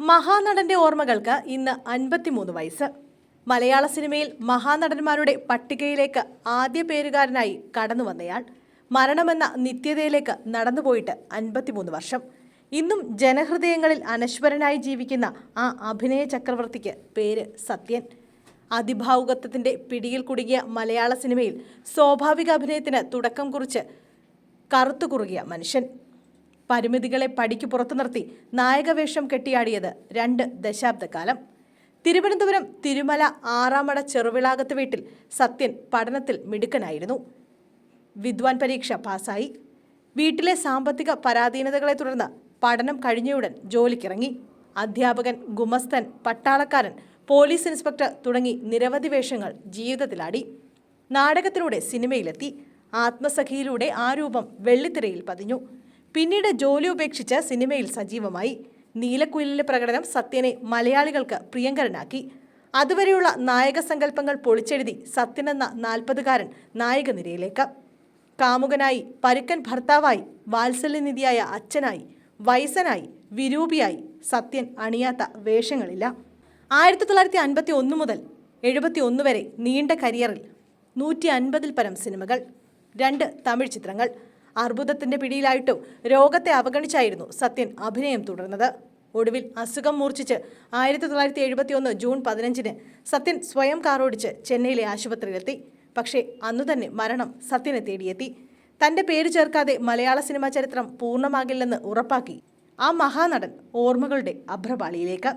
മഹാനടന്റെ ഓർമ്മകൾക്ക് ഇന്ന് അൻപത്തിമൂന്ന് വയസ്സ്. മലയാള സിനിമയിൽ മഹാനടന്മാരുടെ പട്ടികയിലേക്ക് ആദ്യ പേരുകാരനായി കടന്നു വന്നയാൾ മരണമെന്ന നിത്യതയിലേക്ക് നടന്നുപോയിട്ട് അൻപത്തിമൂന്ന് വർഷം. ഇന്നും ജനഹൃദയങ്ങളിൽ അനശ്വരനായി ജീവിക്കുന്ന ആ അഭിനയ ചക്രവർത്തിക്ക് പേര് സത്യൻ. അതിഭാവുകത്വത്തിന്റെ പിടിയിൽ കുടുങ്ങിയ മലയാള സിനിമയിൽ സ്വാഭാവിക അഭിനയത്തിന് തുടക്കം കുറിച്ച് കറുത്തു കുറുകിയ മനുഷ്യൻ. പരിമിതികളെ പടിക്ക് പുറത്തു നിർത്തി നായകവേഷം കെട്ടിയാടിയത് രണ്ട് ദശാബ്ദക്കാലം. തിരുവനന്തപുരം തിരുമല ആറാമട ചെറുവിളാകത്ത് വീട്ടിൽ സത്യൻ പഠനത്തിൽ മിടുക്കനായിരുന്നു. വിദ്വാൻ പരീക്ഷ പാസ്സായി. വീട്ടിലെ സാമ്പത്തിക പരാധീനതകളെ തുടർന്ന് പഠനം കഴിഞ്ഞയുടൻ ജോലിക്കിറങ്ങി. അധ്യാപകൻ ഗുമസ്തൻ പട്ടാളക്കാരൻ പോലീസ് ഇൻസ്പെക്ടർ തുടങ്ങി നിരവധി വേഷങ്ങൾ ജീവിതത്തിലാടി. നാടകത്തിലൂടെ സിനിമയിലെത്തി. ആത്മസഖിയിലൂടെ ആ രൂപം വെള്ളിത്തിരയിൽ പതിഞ്ഞു. പിന്നീട് ജോലി ഉപേക്ഷിച്ച് സിനിമയിൽ സജീവമായി. നീലക്കുയിലിലെ പ്രകടനം സത്യനെ മലയാളികൾക്ക് പ്രിയങ്കരനാക്കി. അതുവരെയുള്ള നായക സങ്കല്പങ്ങൾ പൊളിച്ചെഴുതി സത്യനെന്ന നാൽപ്പതുകാരൻ നായക നിരയിലേക്ക്. കാമുകനായി പരുക്കൻ ഭർത്താവായി വാത്സല്യനിധിയായ അച്ഛനായി വയസ്സനായി വിരൂപിയായി സത്യൻ അണിയാത്ത വേഷങ്ങളില്ല. ആയിരത്തി തൊള്ളായിരത്തി അൻപത്തി ഒന്ന് മുതൽ എഴുപത്തി ഒന്ന് വരെ നീണ്ട കരിയറിൽ നൂറ്റി അൻപതിൽ പരം സിനിമകൾ രണ്ട് തമിഴ് ചിത്രങ്ങൾ അർബുദത്തിന്റെ പിടിയിലായിട്ടും രോഗത്തെ അവഗണിച്ചായിരുന്നു സത്യൻ അഭിനയം തുടർന്നത്. ഒടുവിൽ അസുഖം മൂർച്ഛിച്ച് ആയിരത്തി തൊള്ളായിരത്തി എഴുപത്തി ഒന്ന് ജൂൺ പതിനഞ്ചിന് സത്യൻ സ്വയം കാറോടിച്ച് ചെന്നൈയിലെ ആശുപത്രിയിലെത്തി. പക്ഷേ അന്നു തന്നെ മരണം സത്യനെ തേടിയെത്തി. തന്റെ പേര് ചേർക്കാതെ മലയാള സിനിമാ ചരിത്രം പൂർണമാകില്ലെന്ന് ഉറപ്പാക്കി ആ മഹാനടൻ ഓർമ്മകളുടെ അഭ്രപാളിയിലേക്ക്.